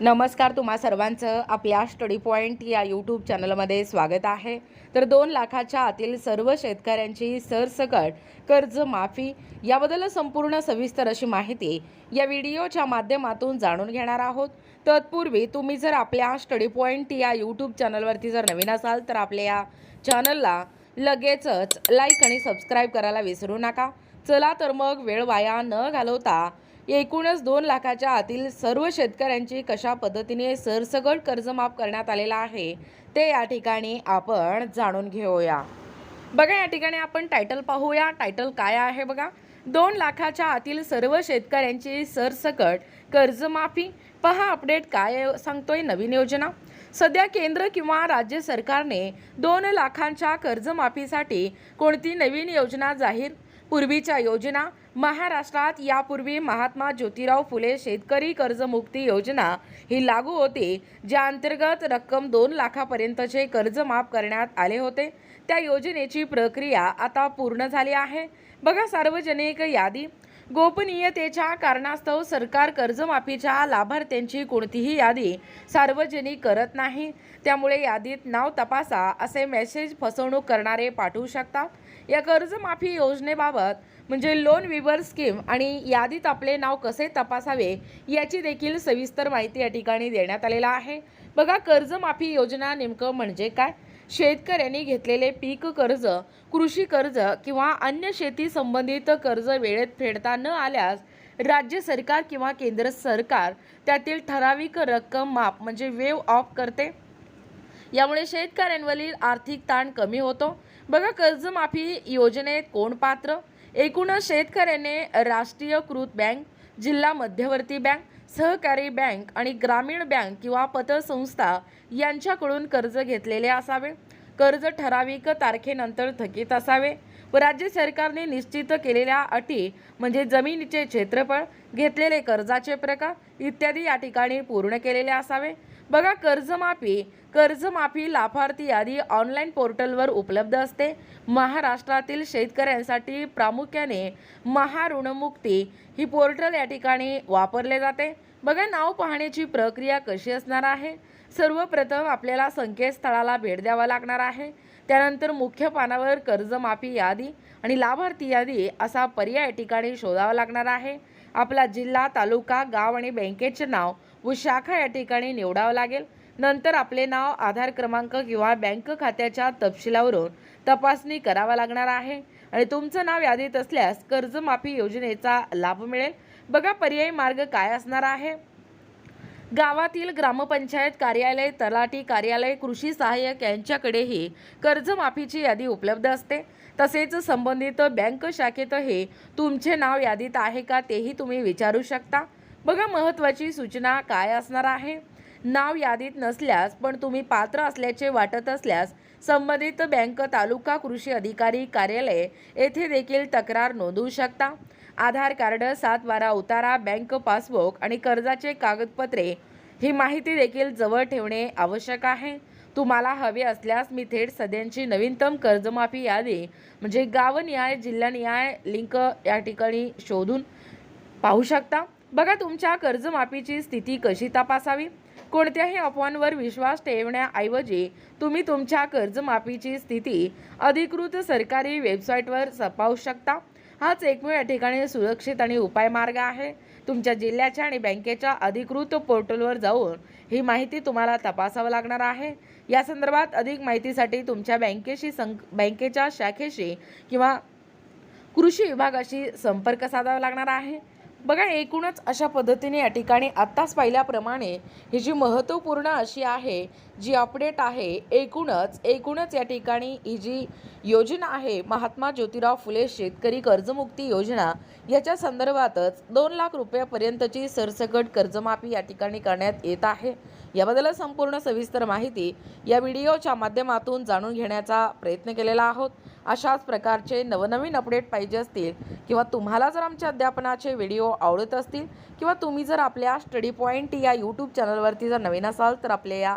नमस्कार तुम्हा सर्वांचं. आपल्या स्टडी पॉईंट या यूट्यूब चॅनलमध्ये स्वागत आहे. तर दोन लाखाच्या आतील सर्व शेतकऱ्यांची सरसकट कर्जमाफी याबद्दल संपूर्ण सविस्तर अशी माहिती या व्हिडिओच्या माध्यमातून जाणून घेणार आहोत. तत्पूर्वी तुम्ही जर आपल्या स्टडी पॉईंट या यूट्यूब चॅनलवरती जर नवीन असाल तर आपल्या या चॅनलला लगेचच लाईक आणि सबस्क्राईब करायला विसरू नका. चला तर मग वेळ वाया न घालवता एकूणच दोन लाखाच्या आतील सर्व शेतकऱ्यांची कशा पद्धतीने सरसकट कर्जमाफ करण्यात आलेलं आहे ते या ठिकाणी आपण जाणून घेऊया. बघा या ठिकाणी आपण टायटल पाहूया. टायटल काय आहे बघा? दोन लाखाच्या आतील सर्व शेतकऱ्यांची सरसकट कर्जमाफी. पहा अपडेट काय सांगतोय नवीन योजना. सध्या केंद्र किंवा राज्य सरकारने दोन लाखांच्या कर्जमाफीसाठी कोणती नवीन योजना जाहीर? पूर्वीच्या योजना महाराष्ट्रात यापूर्वी महात्मा ज्योतिराव फुले शेतकरी कर्जमुक्ती योजना ही लागू होती ज्या अंतर्गत रक्कम दोन लाखापर्यंतचे कर्ज माफ करण्यात आले होते. त्या योजनेची प्रक्रिया आता पूर्ण झाली आहे. बघा सार्वजनिक यादी. गोपनीयतेच्या कारणास्तव सरकार कर्जमाफीच्या लाभार्थ्यांची कोणतीही यादी सार्वजनिक करत नाही. त्यामुळे यादीत नाव तपासा असे मेसेज फसवणूक करणारे पाठवू शकतात या कर्जमाफी योजनेबाबत म्हणजे लोन विवर स्कीम आणि यादीत आपले नाव कसे तपासावे याची देखील सविस्तर माहिती या ठिकाणी देण्यात आलेला आहे. बघा कर्जमाफी योजना नेमकं म्हणजे काय? शेतकऱ्यांनी घेतलेले पीक कर्ज कृषी कर्ज किंवा अन्य शेती संबंधित कर्ज वेळेत फेडता न आल्यास राज्य सरकार किंवा केंद्र सरकार त्यातील ठराविक रक्कम माफ म्हणजे वेव ऑफ करते. यामुळे शेतकऱ्यांवरील आर्थिक ताण कमी होतो. बघा कर्जमाफी योजनेत कोण पात्र? एकूणच शेतकऱ्याने राष्ट्रीयकृत बँक जिल्हा मध्यवर्ती बँक सहकारी बँक आणि ग्रामीण बँक किंवा पतसंस्था यांच्याकडून कर्ज घेतलेले असावे. कर्ज ठराविक तारखेनंतर थकीत असावे. व राज्य सरकारने निश्चित केलेल्या अटी म्हणजे जमिनीचे क्षेत्रफळ घेतलेले कर्जाचे प्रकार इत्यादी या ठिकाणी पूर्ण केलेले असावे. बघा कर्जमाफी कर्जमाफी लाभार्थी यादी ऑनलाईन पोर्टलवर उपलब्ध असते. महाराष्ट्रातील शेतकऱ्यांसाठी प्रामुख्याने महाऋणमुक्ती ही पोर्टल या ठिकाणी वापरले जाते. बघा नाव पाहण्याची प्रक्रिया कशी असणार आहे? सर्वप्रथम आपल्याला संकेतस्थळाला भेट द्यावा लागणार आहे. त्यानंतर मुख्य पानावर कर्जमाफी यादी आणि लाभार्थी यादी असा पर्याय ठिकाणी शोधावा लागणार आहे. आपला जिल्हा तालुका गाव आणि बँकेचे नाव व शाखा या ठिकाणी निवडावं लागेल. नंतर आपले नाव आधार क्रमांक किंवा बँक खात्याच्या तपशिलावरून तपासणी करावा लागणार आहे. आणि तुमचं नाव यादीत असल्यास कर्जमाफी योजनेचा लाभ मिळेल. बघा पर्यायी मार्ग काय असणार आहे? गावातील ग्रामपंचायत कार्यालय तलाठी कार्यालय कृषी सहाय्यक यांच्याकडेही कर्जमाफीची यादी उपलब्ध असते. तसेच संबंधित बँक शाखेतही तुमचे नाव यादीत आहे का तेही तुम्ही विचारू शकता. बघा महत्त्वाची सूचना काय असणार आहे. नाव यादीत नसल्यास पण तुम्ही पात्र असल्याचे वाटत असल्यास संबंधित बँक तालुका कृषी अधिकारी कार्यालय येथे देखील तक्रार नोंदवू शकता. आधार कार्ड सात बारा उतारा बँक पासबुक आणि कर्जाचे कागदपत्रे ही माहिती देखील जवळ ठेवणे आवश्यक आहे. तुम्हाला हवे असल्यास मी थेट सध्यांची नवीनतम कर्जमाफी यादी म्हणजे गावनिहाय जिल्हानिहाय लिंक या ठिकाणी शोधून पाहू शकता. बघा तुमच्या कर्जमाफीची स्थिती कशी तपासावी? कोणत्याही अफवांवर विश्वास ठेवण्याऐवजी तुम्ही तुमच्या कर्जमाफीची स्थिती अधिकृत सरकारी वेबसाईटवर सपावू शकता. हाच एकमेव या ठिकाणी सुरक्षित आणि उपाय मार्ग आहे. तुमच्या जिल्ह्याच्या आणि बँकेच्या अधिकृत पोर्टलवर जाऊन ही माहिती तुम्हाला तपासावं लागणार आहे. या संदर्भात अधिक माहितीसाठी तुमच्या बँकेशी सं बँकेच्या शाखेशी किंवा कृषी विभागाशी संपर्क साधावा लागणार आहे. बघा एकूणच अशा पद्धतीने या ठिकाणी आत्ताच पाहिल्याप्रमाणे ही जी महत्त्वपूर्ण अशी आहे जी अपडेट आहे एकूणच एकूणच या ठिकाणी ही जी योजना आहे महात्मा ज्योतिराव फुले शेतकरी कर्जमुक्ती योजना याच्या संदर्भातच दोन लाख रुपयापर्यंतची सरसकट कर्जमाफी या ठिकाणी करण्यात येत आहे. याबद्दल संपूर्ण सविस्तर माहिती या व्हिडिओच्या माध्यमातून जाणून घेण्याचा प्रयत्न केलेला आहोत. अशाच प्रकारचे नवनवीन अपडेट पाहिजे असतील किंवा तुम्हाला जर आमच्या अध्यापनाचे व्हिडिओ आवडत असतील किंवा तुम्ही जर आपल्या स्टडी पॉईंट या यूट्यूब चॅनलवरती जर नवीन असाल तर आपल्या या